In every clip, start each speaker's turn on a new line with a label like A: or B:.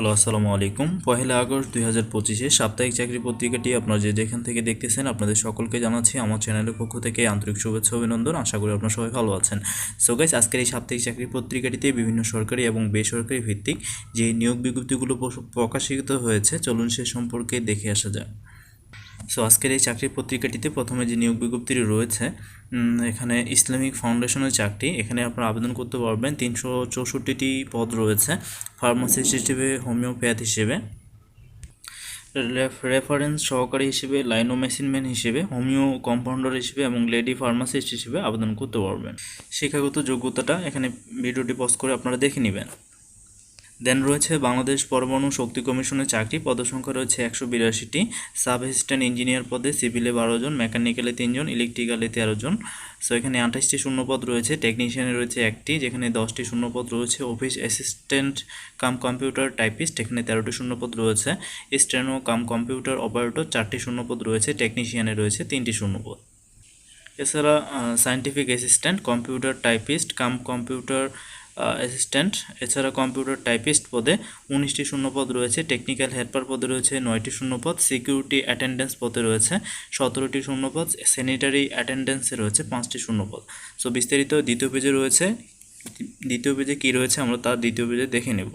A: Hello, আসসালামু আলাইকুম। পহেলা August দুই হাজার পঁচিশে সাপ্তাহিক চাকরি পত্রিকাটি আপনারা যে যেখান থেকে দেখতেছেন, আপনাদের সকলকে জানাচ্ছি আমার চ্যানেলের পক্ষ থেকে আন্তরিক শুভেচ্ছা অভিনন্দন। আশা করি আপনারা সবাই ভালো আছেন। সো গাইজ আজকের এই সাপ্তাহিক চাকরি পত্রিকাটিতে বিভিন্ন সরকারি এবং বেসরকারি ভিত্তিক যে নিয়োগ বিজ্ঞপ্তিগুলো প্রকাশিত হয়েছে, চলুন সে সম্পর্কে দেখে আসা যাক। সো আজকের এই চাকরির পত্রিকাটিতে প্রথমে যে নিয়োগ বিজ্ঞপ্তিটি রয়েছে এখানে ইসলামিক ফাউন্ডেশনের চাকরি। এখানে আপনারা আবেদন করতে পারবেন। তিনশো চৌষট্টিটি পদ রয়েছে, ফার্মাসিস্ট হিসেবে, হোমিওপ্যাথ হিসেবে, রেফ- রেফারেন্স সহকারী হিসেবে লাইনোমেশিনম্যান হিসেবে, হোমিও কম্পাউন্ডার হিসেবে এবং লেডি ফার্মাসিস্ট হিসেবে আবেদন করতে পারবেন। শিক্ষাগত যোগ্যতাটা এখানে ভিডিওটি পজ করে আপনারা দেখে নেবেন। দেন রয়েছে বাংলাদেশ পরমাণু শক্তি কমিশনের চাকরি। পদসংখ্যা রয়েছে একশো বিরাশিটি। সাব অ্যাসিস্ট্যান্ট ইঞ্জিনিয়ার পদে সিভিলে বারো জন মেকানিক্যালে তিনজন ইলেকট্রিক্যালে তেরো জন। সো এখানে আঠাশটি শূন্যপদ রয়েছে। টেকনিশিয়ানে রয়েছে একটি, যেখানে দশটি শূন্যপদ রয়েছে। Office assistant cum computer typist এখানে তেরোটি শূন্যপদ রয়েছে। স্টেনো কাম কম্পিউটার অপারেটর চারটি শূন্যপদ রয়েছে। টেকনিশিয়ানে রয়েছে তিনটি শূন্যপদ। এছাড়া scientific assistant computer typist cum computer assistant এছাড়া কম্পিউটার টাইপিস্ট পদে উনিশটি শূন্যপদ রয়েছে টেকনিক্যাল হেল্পার পদে রয়েছে নয়টি শূন্যপদ সিকিউরিটি অ্যাটেন্ডেন্স পদে রয়েছে সতেরোটি শূন্যপদ স্যানিটারি অ্যাটেন্ডেন্সে রয়েছে পাঁচটি শূন্যপদ। সো বিস্তারিত দ্বিতীয় পেজে রয়েছে, দ্বিতীয় পেজে কী রয়েছে আমরা তার দ্বিতীয় পেজে দেখে নেব।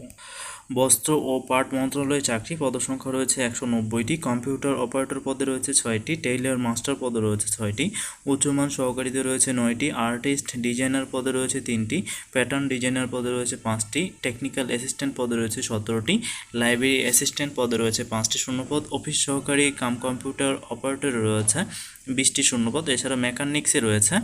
A: বস্ত্র ও পাট মন্ত্রণালয়ে চাকরি পদসংখ্যা রয়েছে একশো নব্বইটি, কম্পিউটার অপারেটর পদে রয়েছে ছয়টি, টেইলার মাস্টার পদে রয়েছে ছয়টি, উচ্চমান সহকারীতে রয়েছে নয়টি, আর্টিস্ট ডিজাইনার পদে রয়েছে তিনটি, প্যাটার্ন ডিজাইনার পদে রয়েছে পাঁচটি, টেকনিক্যাল অ্যাসিস্ট্যান্ট পদে রয়েছে সতেরোটি, লাইব্রেরি অ্যাসিস্ট্যান্ট পদে রয়েছে পাঁচটি শূন্যপদ, অফিস সহকারী কাম কম্পিউটার অপারেটর রয়েছে বিশটি শূন্যপদ, এছাড়া মেকানিক্সে রয়েছে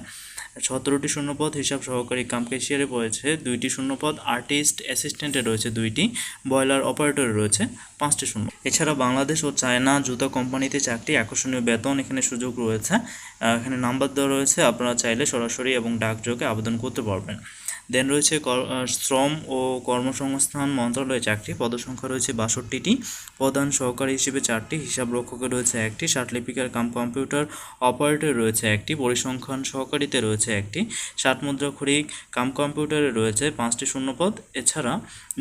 A: সতেরোটি শূন্যপদ হিসাব সহকারী কাম ক্যাশিয়ারে রয়েছে দুইটি শূন্যপদ আর্টিস্ট অ্যাসিস্ট্যান্টে রয়েছে, দুইটি বয়লার অপারেটরে রয়েছে, পাঁচটি শূন্য এছাড়া বাংলাদেশ ও চায়না জুতা কোম্পানিতে চাকরি, আকর্ষণীয় বেতন এখানে সুযোগ রয়েছে। এখানে নাম্বার দেওয়া রয়েছে, আপনারা চাইলে সরাসরি এবং ডাকযোগে আবেদন করতে পারবেন। দেন রয়েছে শ্রম ও কর্মসংস্থান মন্ত্রণালয়ে চাকরি পদসংখ্যা রয়েছে বাষট্টিটি। প্রধান সহকারী হিসেবে চারটি। হিসাব রক্ষকে রয়েছে একটি। লিপিকার কাম কম্পিউটার অপারেটর রয়েছে একটি। পরিসংখ্যান সহকারীতে রয়েছে একটি। ষাট মুদ্রাক্ষরিক কাম কম্পিউটারে রয়েছে পাঁচটি শূন্যপদ। এছাড়া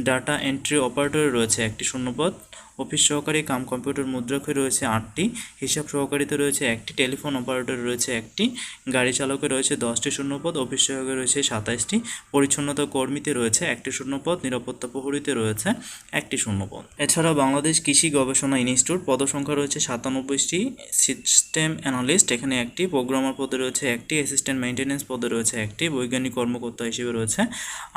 A: ডাটা এন্ট্রি অপারেটরে রয়েছে একটি শূন্যপদ। অফিস সহকারী কাম কম্পিউটার মুদ্রাক্ষরে রয়েছে আটটি, হিসাব সহকারীতে রয়েছে একটি, টেলিফোন অপারেটর রয়েছে একটি, গাড়ি চালকে রয়েছে দশটি শূন্যপদ, অফিস সহকারী রয়েছে সাতাইশটি, পরিচ্ছন্নতা কর্মীতে রয়েছে একটি শূন্যপদ, নিরাপত্তা প্রহরীতে রয়েছে একটি শূন্যপদ। এছাড়া বাংলাদেশ কৃষি গবেষণা ইনস্টিটিউট পদসংখ্যা রয়েছে সাতানব্বইটি, সিস্টেম অ্যানালিস্ট এখানে একটি, প্রোগ্রামার পদে রয়েছে একটি, অ্যাসিস্ট্যান্ট মেইনটেন্যান্স পদে রয়েছে একটি, বৈজ্ঞানিক কর্মকর্তা হিসেবে রয়েছে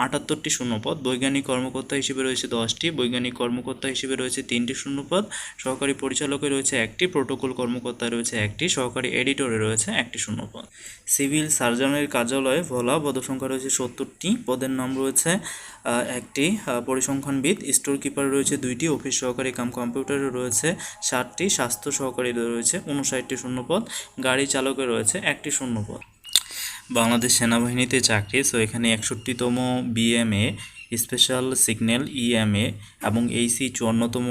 A: আটাত্তরটি শূন্যপদ, বৈজ্ঞানিক কর্মকর্তা হিসেবে রয়েছে দশটি, বৈজ্ঞানিক কর্মকর্তা হিসেবে রয়েছে তিনটি শূন্যপদ, সহকারী পরিচালকে রয়েছে একটি, প্রোটোকল কর্মকর্তা রয়েছে একটি, সহকারী এডিটরে রয়েছে একটি শূন্যপদ। সিভিল সার্জনের কার্যালয়ে ভোলা পদসংখ্যা রয়েছে সত্তরটি, পদের নাম রয়েছে একটি পরিসংখ্যানবিদ, স্টোর কিপার রয়েছে দুইটি, অফিস সহকারী কাম কম্পিউটারে রয়েছে ষাটটি স্বাস্থ্য সহকারী রয়েছে উনষাটটি শূন্যপদ, গাড়ি চালকে রয়েছে একটি শূন্যপদ। বাংলাদেশ সেনাবাহিনীতে চাকরি সো এখানে একষট্টিতম বিএমএ স্পেশাল সিগন্যাল ইএমএ এবং এইসি চুয়ান্নতম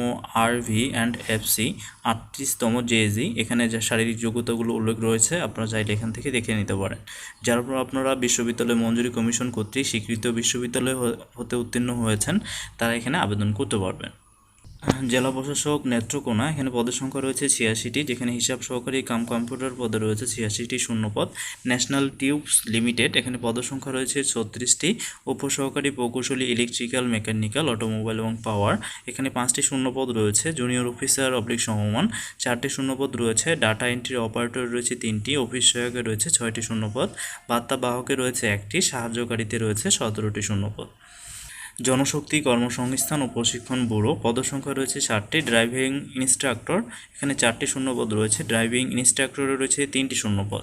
A: আরভি অ্যান্ড এফসি আটত্রিশতম জেএজি এখানে যে শারীরিক যোগ্যতাগুলো উল্লেখ রয়েছে, আপনারা চাইলে এখান থেকে দেখে নিতে পারেন। যার উপর আপনারা বিশ্ববিদ্যালয় মঞ্জুরি কমিশন কর্তৃক স্বীকৃত বিশ্ববিদ্যালয় হতে উত্তীর্ণ হয়েছেন, তারা এখানে আবেদন করতে পারবেন। জেলা প্রশাসক নেত্রকোনা, এখানে পদের সংখ্যা রয়েছে ছিয়াশিটি, যেখানে হিসাব সহকারী কাম কম্পিউটার পদে রয়েছে ছিয়াশিটি শূন্যপদ ন্যাশনাল টিউবস লিমিটেড, এখানে পদের সংখ্যা রয়েছে ছত্রিশটি। উপসহকারী প্রকৌশলী, ইলেকট্রিক্যাল, মেকানিক্যাল, অটোমোবাইল এবং পাওয়ার, এখানে পাঁচটি শূন্যপদ রয়েছে, জুনিয়র অফিসার অবলিক সমমান। চারটি শূন্যপদ রয়েছে, ডাটা এন্ট্রি অপারেটর রয়েছে তিনটি, অফিস সহায়কে রয়েছে ছয়টি শূন্যপদ বার্তা বাহকে রয়েছে একটি, সাহায্যকারীতে রয়েছে সতেরোটি শূন্যপদ জনশক্তি কর্মসংস্থান ও প্রশিক্ষণ ব্যুরো। পদসংখ্যা রয়েছে ষাটটি ড্রাইভিং ইনস্ট্রাক্টর, এখানে চারটি শূন্যপদ রয়েছে। ড্রাইভিং ইনস্ট্রাক্টরে রয়েছে তিনটি শূন্যপদ।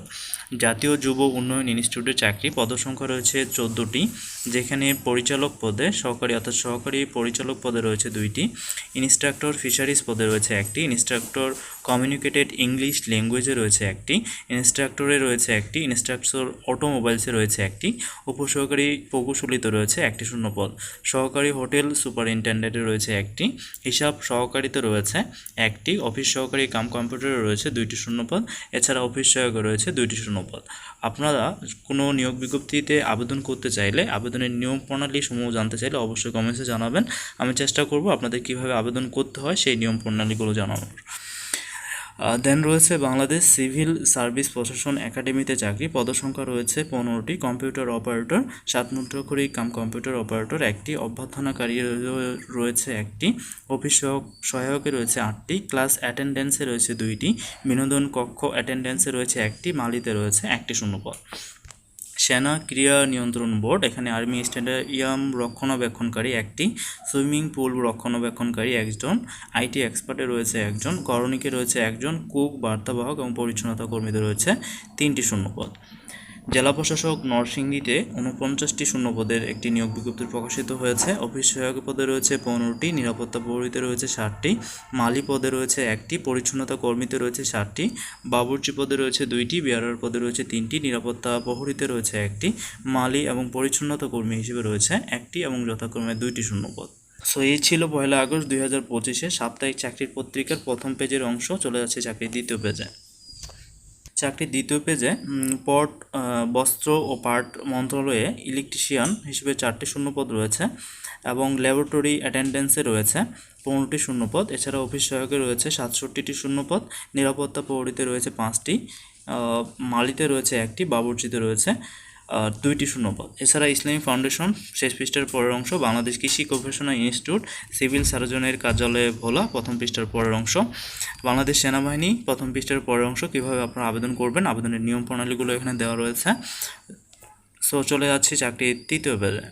A: জাতীয় যুব উন্নয়ন ইনস্টিটিউটের চাকরি। পদসংখ্যা রয়েছে চোদ্দোটি, যেখানে পরিচালক পদে সহকারী, অর্থাৎ সহকারী পরিচালক পদে রয়েছে দুইটি। ইনস্ট্রাক্টর ফিশারিজ পদে রয়েছে একটি। ইনস্ট্রাক্টর কমিউনিকেটেড ইংলিশ ল্যাঙ্গুয়েজে রয়েছে একটি ইনস্ট্রাক্টরে রয়েছে একটি ইনস্ট্রাক্টর অটোমোবাইলসে রয়েছে একটি, উপসহকারী প্রকৌশলীতে রয়েছে একটি শূন্যপদ, সহকারী হোটেল সুপারিনটেন্ডেন্টে রয়েছে একটি, হিসাব সহকারীতে রয়েছে একটি, অফিস সহকারী কাম কম্পিউটারে রয়েছে দুইটি শূন্যপদ, এছাড়া অফিস সহায়কে রয়েছে দুইটি শূন্যপদ। আপনারা কোনো নিয়োগ বিজ্ঞপ্তিতে আবেদন করতে চাইলে, আবেদনের নিয়ম প্রণালী সমূহ জানতে চাইলে অবশ্যই কমেন্টসে জানাবেন। আমি চেষ্টা করব আপনাদের কীভাবে আবেদন করতে হয় সেই নিয়ম প্রণালীগুলো জানানোর। দেন রয়েছে বাংলাদেশ সিভিল সার্ভিস প্রশাসন একাডেমিতে চাকরি। পদসংখ্যা রয়েছে পনেরোটি। কম্পিউটার অপারেটর, সাত মুদ্রাক্ষরী কাম কম্পিউটার অপারেটর একটি, অভ্যর্থনাকারী রয়ে- রয়েছে একটি, অফিস সহায়কে রয়েছে আটটি, ক্লাস অ্যাটেন্ডেন্সে রয়েছে দুইটি, বিনোদন কক্ষ অ্যাটেন্ডেন্সে রয়েছে একটি, মালিতে রয়েছে একটি শূন্যপদ। সেনা ক্রিয়া নিয়ন্ত্রণ বোর্ড, এখানে আর্মি স্ট্যান্ডার্ড রক্ষণাবেক্ষণকারী একটি, সুইমিং পুল রক্ষণাবেক্ষণকারী একজন, আইটি এক্সপার্টে রয়েছে একজন, করণিকে রয়েছে একজন, কুক, বার্তাবাহক এবং পরিচ্ছন্নতা কর্মীদের রয়েছে তিনটি শূন্যপদ। জেলা প্রশাসক নরসিংদীতে উনপঞ্চাশটি শূন্যপদের একটি নিয়োগ বিজ্ঞপ্তি প্রকাশিত হয়েছে। অফিস সহায়ক পদে রয়েছে পনেরোটি, নিরাপত্তা প্রহরীতে রয়েছে ষাটটি, মালি পদে রয়েছে একটি, পরিচ্ছন্নতা কর্মীতে রয়েছে ষাটটি, বাবুর্চি পদে রয়েছে দুইটি বিয়ারার পদে রয়েছে তিনটি, নিরাপত্তা প্রহরীতে রয়েছে একটি, মালি এবং পরিচ্ছন্নতা কর্মী হিসেবে রয়েছে একটি এবং যথাক্রমে দুইটি শূন্যপদ। সো এই ছিল পয়লা আগস্ট দুই হাজার পঁচিশে সাপ্তাহিক চাকরির পত্রিকার প্রথম পেজের অংশ। চলে যাচ্ছে চাকরির দ্বিতীয় পেজে। চাকরির দ্বিতীয় পেজে পট বস্ত্র ও পাট মন্ত্রণালয়ে ইলেকট্রিশিয়ান হিসেবে চারটি শূন্যপদ রয়েছে এবং ল্যাবরেটরি অ্যাটেন্ডেন্সে রয়েছে পনেরোটি শূন্যপদ। এছাড়া অফিস সহায়কে রয়েছে সাতষট্টিটি শূন্যপদ। নিরাপত্তা প্রহরীতে রয়েছে পাঁচটি মালিতে রয়েছে একটি, বাবুর্চিতে রয়েছে। দুইটি শূন্যপদ। এছাড়া ইসলামী ফাউন্ডেশন শেষ পৃষ্ঠার পরের অংশ, বাংলাদেশ কৃষি গবেষণা ইনস্টিটিউট, সিভিল সার্জনের কার্যালয়ে ভোলা প্রথম পৃষ্ঠার পরের অংশ। বাংলাদেশ সেনাবাহিনী প্রথম পৃষ্ঠার পরের অংশ, কীভাবে আপনারা আবেদন করবেন, আবেদনের নিয়ম প্রণালীগুলো এখানে দেওয়া রয়েছে। সো চলে যাচ্ছি চাকরির তৃতীয় পেজে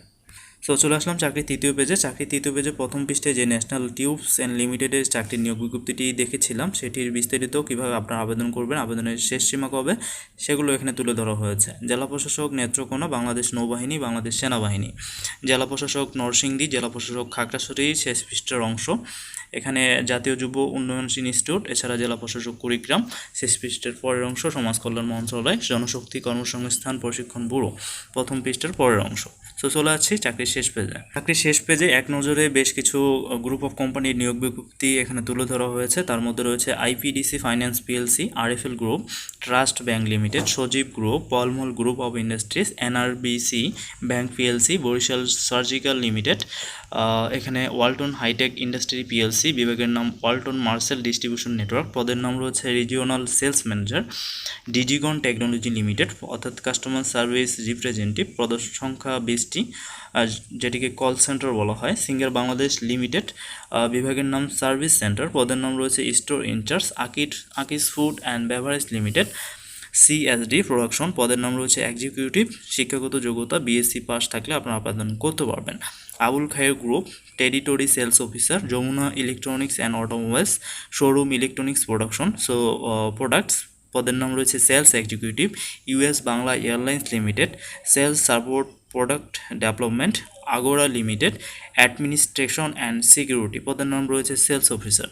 A: সো চলে আসলাম চাকরির তৃতীয় পেজে চাকরির তৃতীয় পেজে প্রথম পৃষ্ঠে যে ন্যাশনাল টিউবস অ্যান্ড লিমিটেডের চাকরির নিয়োগ বিজ্ঞপ্তিটি দেখেছিলাম, সেটির বিস্তারিত কীভাবে আপনারা আবেদন করবেন, আবেদনের শেষ সীমা কবে, সেগুলো এখানে তুলে ধরা হয়েছে। জেলা প্রশাসক নেত্রকোনা, বাংলাদেশ নৌবাহিনী, বাংলাদেশ সেনাবাহিনী। জেলা প্রশাসক নরসিংদী, জেলা প্রশাসক খাগড়াছড়ি, শেষ পৃষ্ঠের অংশ। এখানে জাতীয় যুব উন্নয়ন ইনস্টিটিউট, এছাড়া জেলা প্রশাসক কুড়িগ্রাম। শেষ পৃষ্ঠের পরের অংশ সমাজ কল্যাণ মন্ত্রণালয়, জনশক্তি কর্মসংস্থান প্রশিক্ষণ ব্যুরো। প্রথম পৃষ্ঠের পরের অংশ। সো চলে আসছি চাকরির শেষ পেজে। চাকরির শেষ পেজে এক নজরে বেশ কিছু গ্রুপ অফ কোম্পানির নিয়োগ বিজ্ঞপ্তি এখানে তুলে ধরা হয়েছে। তার মধ্যে রয়েছে IPDC finance PLC RFL group trust bank limited Sajeeb group Palmal group of industries NRBC bank PLC Barishal surgical limited এখানে ওয়ালটন হাইটেক ইন্ডাস্ট্রি পিএলসি বিভাগের নাম ওয়ালটন মার্সেল ডিস্ট্রিবিউশন নেটওয়ার্ক পদের নাম রয়েছে regional sales manager Digicon technology limited অর্থাৎ customer service representative পদ সংখ্যা বিশটি আর যেটিকে কল সেন্টার বলা হয়, সিঙ্গার বাংলাদেশ লিমিটেড বিভাগের নাম সার্ভিস সেন্টার, পদের নাম রয়েছে store in charge আকিট, Akij food and beverage limited, CSD production, পদের নাম রয়েছে এক্সিকিউটিভ, শিক্ষাগত যোগ্যতা বিএসসি পাস থাকলে আপনারা আবেদন করতে পারবেন। Abul Khair group, territory sales officer, Jamuna electronics and automobiles, showroom electronics production, so products পদের নাম রয়েছে sales executive, US Bangla airlines limited, sales support product development, Agora limited, administration and security. পদের নাম রয়েছে সেলস অফিসার।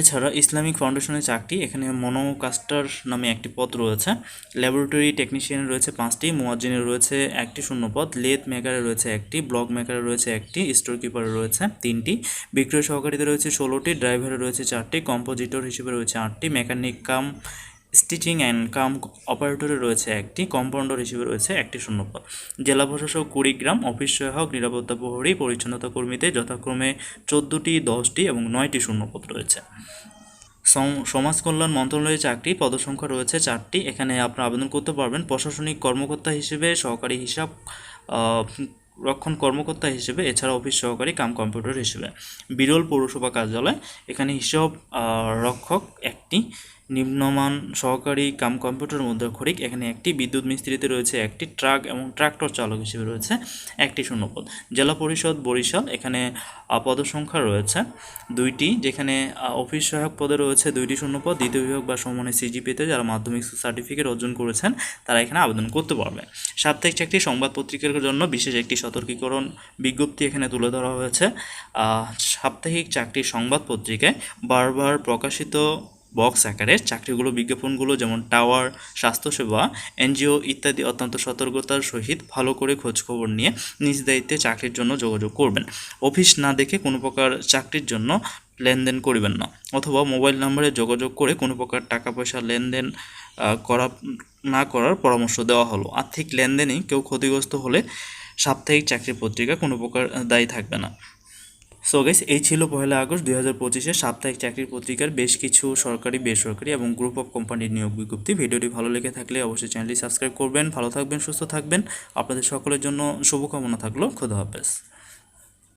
A: এছাড়া Islamic ফাউন্ডেশনের চাকরি, এখানে মনোকাস্টার নামে একটি পদ রয়েছে। ল্যাবরেটরি টেকনিশিয়ানের রয়েছে পাঁচটি, মুয়াজ্জিনের রয়েছে একটি শূন্যপদ লেথ মেকারে রয়েছে একটি, ব্লক মেকারে রয়েছে একটি স্টোর কিপারে রয়েছে তিনটি। বিক্রয় সহকারীতে রয়েছে ষোলোটি, ড্রাইভারে রয়েছে চারটি, কম্পোজিটর হিসেবে রয়েছে আটটি, mechanic cum stitching and cum অপারেটরে রয়েছে একটি, কম্পাউন্ডার হিসেবে রয়েছে একটি শূন্যপদ জেলা প্রশাসক কুড়িগ্রাম, অফিস সহায়ক, নিরাপত্তা প্রহরী, পরিচ্ছন্নতা কর্মীতে যথাক্রমে চোদ্দোটি, দশটি এবং নয়টি শূন্যপদ রয়েছে। সমাজ কল্যাণ মন্ত্রণালয়ের চাকরি পদসংখ্যা রয়েছে চারটি। এখানে আপনারা আবেদন করতে পারবেন। প্রশাসনিক কর্মকর্তা হিসেবে, সহকারী হিসাব রক্ষণ কর্মকর্তা হিসেবে এছাড়া অফিস সহকারী, কাম কম্পিউটার হিসেবে। বিরল পৌরসভা কার্যালয়, এখানে হিসাব রক্ষক একটি নিম্নমান সহকারী কাম কম্পিউটার মধ্যক্ষরিক এখানে একটি বিদ্যুৎ মিস্ত্রিতে রয়েছে একটি ট্রাক এবং ট্রাক্টর চালক হিসেবে রয়েছে একটি শূন্যপদ। জেলা পরিষদ বরিশাল, এখানে পদসংখ্যা রয়েছে দুইটি, যেখানে অফিস সহায়ক পদে রয়েছে দুইটি শূন্যপদ। দ্বিতীয় বিভাগ বা সমানের সিজিপিতে যারা মাধ্যমিক সার্টিফিকেট অর্জন করেছেন, তারা এখানে আবেদন করতে পারবে। সাপ্তাহিক চাকরি সংবাদ পত্রিকার জন্য বিশেষ একটি সতর্কীকরণ বিজ্ঞপ্তি এখানে তুলে ধরা হয়েছে। সাপ্তাহিক চাকরির সংবাদ পত্রিকায় বারবার প্রকাশিত বক্স আকারে চাকরিগুলো, বিজ্ঞাপনগুলো যেমন টাওয়ার, স্বাস্থ্যসেবা, এনজিও ইত্যাদি অত্যন্ত সতর্কতার সহিত ভালো করে খোঁজখবর নিয়ে নিজ দায়িত্বে চাকরির জন্য যোগাযোগ করবেন। অফিস না দেখে কোনো প্রকার চাকরির জন্য লেনদেন করিবেন না অথবা মোবাইল নম্বরে যোগাযোগ করে কোনো প্রকার টাকা পয়সা লেনদেন করা, না করার পরামর্শ দেওয়া হলো। আর্থিক লেনদেনে কেউ ক্ষতিগ্রস্ত হলে সাপ্তাহিক চাকরির পত্রিকা কোনো প্রকার দায়ী থাকবে না। সো গাইস এই ছিল পহেলা আগস্ট দুই হাজার পঁচিশে সাপ্তাহিক চাকরির পত্রিকার বেশ কিছু সরকারি, বেসরকারি এবং গ্রুপ অফ কোম্পানির নিয়োগ বিজ্ঞপ্তি। ভিডিওটি ভালো লেগে থাকলে অবশ্যই চ্যানেলটি সাবস্ক্রাইব করবেন, ভালো থাকবেন, সুস্থ থাকবেন। আপনাদের সকলের জন্য শুভকামনা থাকল। খোদা হাফেজ।